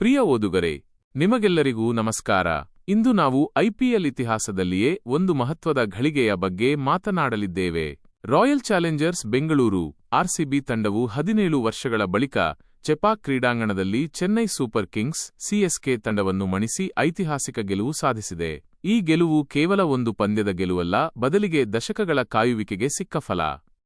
ಪ್ರಿಯ ಓದುಗರೆ, ನಿಮಗೆಲ್ಲರಿಗೂ ನಮಸ್ಕಾರ. ಇಂದು ನಾವು ಐಪಿಎಲ್ ಇತಿಹಾಸದಲ್ಲಿಯೇ ಒಂದು ಮಹತ್ವದ ಘಳಿಗೆಯ ಬಗ್ಗೆ ಮಾತನಾಡಲಿದ್ದೇವೆ. ರಾಯಲ್ ಚಾಲೆಂಜರ್ಸ್ ಬೆಂಗಳೂರು ಆರ್ಸಿಬಿ ತಂಡವು ಹದಿನೇಳು ವರ್ಷಗಳ ಬಳಿಕ ಚೆಪಾಕ್ ಕ್ರೀಡಾಂಗಣದಲ್ಲಿ ಚೆನ್ನೈ ಸೂಪರ್ ಕಿಂಗ್ಸ್ ಸಿಎಸ್ಕೆ ತಂಡವನ್ನು ಮಣಿಸಿ ಐತಿಹಾಸಿಕ ಗೆಲುವು ಸಾಧಿಸಿದೆ. ಈ ಗೆಲುವು ಕೇವಲ ಒಂದು ಪಂದ್ಯದ ಗೆಲುವಲ್ಲ, ಬದಲಿಗೆ ದಶಕಗಳ ಕಾಯುವಿಕೆಗೆ ಸಿಕ್ಕ ಫಲ.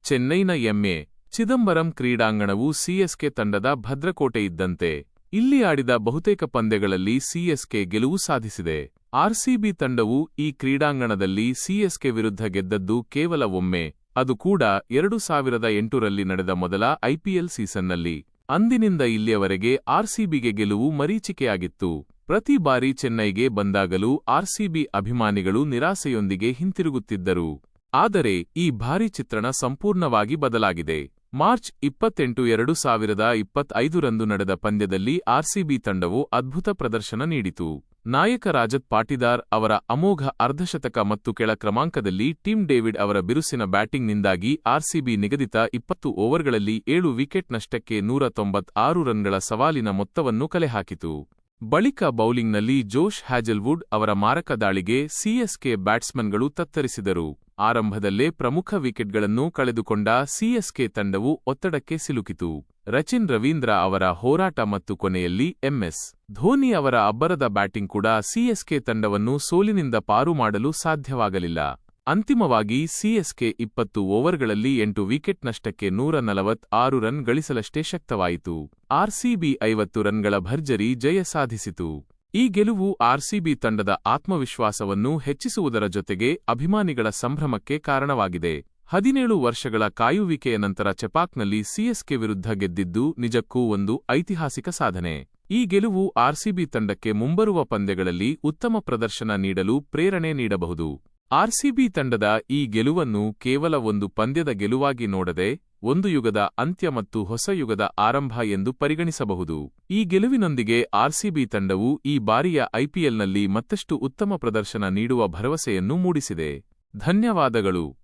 ಚೆನ್ನೈನ ಎಂಎ ಚಿದಂಬರಂ ಕ್ರೀಡಾಂಗಣವು ಸಿಎಸ್ಕೆ ತಂಡದ ಭದ್ರಕೋಟೆ ಇದ್ದಂತೆ ಇಲ್ಲಿ ಆಡಿದ ಬಹುತೇಕ ಪಂದ್ಯಗಳಲ್ಲಿ ಸಿಎಸ್ಕೆ ಗೆಲುವು ಸಾಧಿಸಿದೆ. ಆರ್ಸಿಬಿ ತಂಡವು ಈ ಕ್ರೀಡಾಂಗಣದಲ್ಲಿ ಸಿಎಸ್ಕೆ ವಿರುದ್ಧ ಗೆದ್ದದ್ದು ಕೇವಲ ಒಮ್ಮೆ. ಅದು ಕೂಡ ಎರಡು ಸಾವಿರದ ಎಂಟರಲ್ಲಿ ನಡೆದ ಮೊದಲ ಐಪಿಎಲ್ ಸೀಸನ್ನಲ್ಲಿ. ಅಂದಿನಿಂದ ಇಲ್ಲಿಯವರೆಗೆ ಆರ್ಸಿಬಿಗೆ ಗೆಲುವು ಮರೀಚಿಕೆಯಾಗಿತ್ತು. ಪ್ರತಿ ಬಾರಿ ಚೆನ್ನೈಗೆ ಬಂದಾಗಲೂ ಆರ್ಸಿಬಿ ಅಭಿಮಾನಿಗಳು ನಿರಾಸೆಯೊಂದಿಗೆ ಹಿಂತಿರುಗುತ್ತಿದ್ದರು. ಆದರೆ ಈ ಭಾರಿ ಚಿತ್ರಣ ಸಂಪೂರ್ಣವಾಗಿ ಬದಲಾಗಿದೆ. ಮಾರ್ಚ್ ಇಪ್ಪತ್ತೆಂಟು ಎರಡು ಸಾವಿರದ ಇಪ್ಪತ್ತೈದರಂದು ನಡೆದ ಪಂದ್ಯದಲ್ಲಿ ಆರ್ಸಿಬಿ ತಂಡವು ಅದ್ಭುತ ಪ್ರದರ್ಶನ ನೀಡಿತು. ನಾಯಕ ರಾಜತ್ ಪಾಟಿದಾರ್ ಅವರ ಅಮೋಘ ಅರ್ಧಶತಕ ಮತ್ತು ಕೆಳ ಕ್ರಮಾಂಕದಲ್ಲಿ ಟಿಮ್ ಡೇವಿಡ್ ಅವರ ಬಿರುಸಿನ ಬ್ಯಾಟಿಂಗ್ನಿಂದಾಗಿ ಆರ್ಸಿಬಿ ನಿಗದಿತ ಇಪ್ಪತ್ತು ಓವರ್ಗಳಲ್ಲಿ ಏಳು ವಿಕೆಟ್ ನಷ್ಟಕ್ಕೆ ನೂರ ತೊಂಬತ್ತಾರು ರನ್ಗಳ ಸವಾಲಿನ ಮೊತ್ತವನ್ನು ಕಲೆಹಾಕಿತು. ಬಳಿಕ ಬೌಲಿಂಗ್ನಲ್ಲಿ ಜೋಶ್ ಹ್ಯಾಜಲ್ವುಡ್ ಅವರ ಮಾರಕ ದಾಳಿಗೆ ಸಿಎಸ್ಕೆ ಬ್ಯಾಟ್ಸ್ಮನ್ಗಳು ತತ್ತರಿಸಿದರು. ಆರಂಭದಲ್ಲೇ ಪ್ರಮುಖ ವಿಕೆಟ್ಗಳನ್ನು ಕಳೆದುಕೊಂಡ ಸಿಎಸ್ಕೆ ತಂಡವು ಒತ್ತಡಕ್ಕೆ ಸಿಲುಕಿತು. ರಚಿನ್ ರವೀಂದ್ರ ಅವರ ಹೋರಾಟ ಮತ್ತು ಕೊನೆಯಲ್ಲಿ ಎಂಎಸ್ ಧೋನಿ ಅವರ ಅಬ್ಬರದ ಬ್ಯಾಟಿಂಗ್ ಕೂಡ ಸಿಎಸ್ಕೆ ತಂಡವನ್ನು ಸೋಲಿನಿಂದ ಪಾರು ಮಾಡಲು ಸಾಧ್ಯವಾಗಲಿಲ್ಲ. ಅಂತಿಮವಾಗಿ ಸಿಎಸ್ಕೆ ಇಪ್ಪತ್ತು ಓವರ್ಗಳಲ್ಲಿ ಎಂಟು ವಿಕೆಟ್ ನಷ್ಟಕ್ಕೆ ನೂರ ನಲವತ್ತಾರು ರನ್ ಗಳಿಸಲಷ್ಟೇ ಶಕ್ತವಾಯಿತು. ಆರ್ಸಿಬಿ ಐವತ್ತು ರನ್ಗಳ ಭರ್ಜರಿ ಜಯ ಸಾಧಿಸಿತು. ಈ ಗೆಲುವು ಆರ್ಸಿಬಿ ತಂಡದ ಆತ್ಮವಿಶ್ವಾಸವನ್ನು ಹೆಚ್ಚಿಸುವುದರ ಜೊತೆಗೆ ಅಭಿಮಾನಿಗಳ ಸಂಭ್ರಮಕ್ಕೆ ಕಾರಣವಾಗಿದೆ. ಹದಿನೇಳು ವರ್ಷಗಳ ಕಾಯುವಿಕೆಯ ನಂತರ ಚೆಪಾಕ್ನಲ್ಲಿ ಸಿಎಸ್ಕೆ ವಿರುದ್ಧ ಗೆದ್ದಿದ್ದು ನಿಜಕ್ಕೂ ಒಂದು ಐತಿಹಾಸಿಕ ಸಾಧನೆ. ಈ ಗೆಲುವು ಆರ್ಸಿಬಿ ತಂಡಕ್ಕೆ ಮುಂಬರುವ ಪಂದ್ಯಗಳಲ್ಲಿ ಉತ್ತಮ ಪ್ರದರ್ಶನ ನೀಡಲು ಪ್ರೇರಣೆ ನೀಡಬಹುದು. ಆರ್ಸಿಬಿ ತಂಡದ ಈ ಗೆಲುವನ್ನು ಕೇವಲ ಒಂದು ಪಂದ್ಯದ ಗೆಲುವಾಗಿ ನೋಡದೆ ಒಂದು ಯುಗದ ಅಂತ್ಯ ಮತ್ತು ಹೊಸ ಯುಗದ ಆರಂಭ ಎಂದು ಪರಿಗಣಿಸಬಹುದು. ಈ ಗೆಲುವಿನೊಂದಿಗೆ ಆರ್ಸಿಬಿ ತಂಡವು ಈ ಬಾರಿಯ ಐಪಿಎಲ್ನಲ್ಲಿ ಮತ್ತಷ್ಟು ಉತ್ತಮ ಪ್ರದರ್ಶನ ನೀಡುವ ಭರವಸೆಯನ್ನು ಮೂಡಿಸಿದೆ. ಧನ್ಯವಾದಗಳು.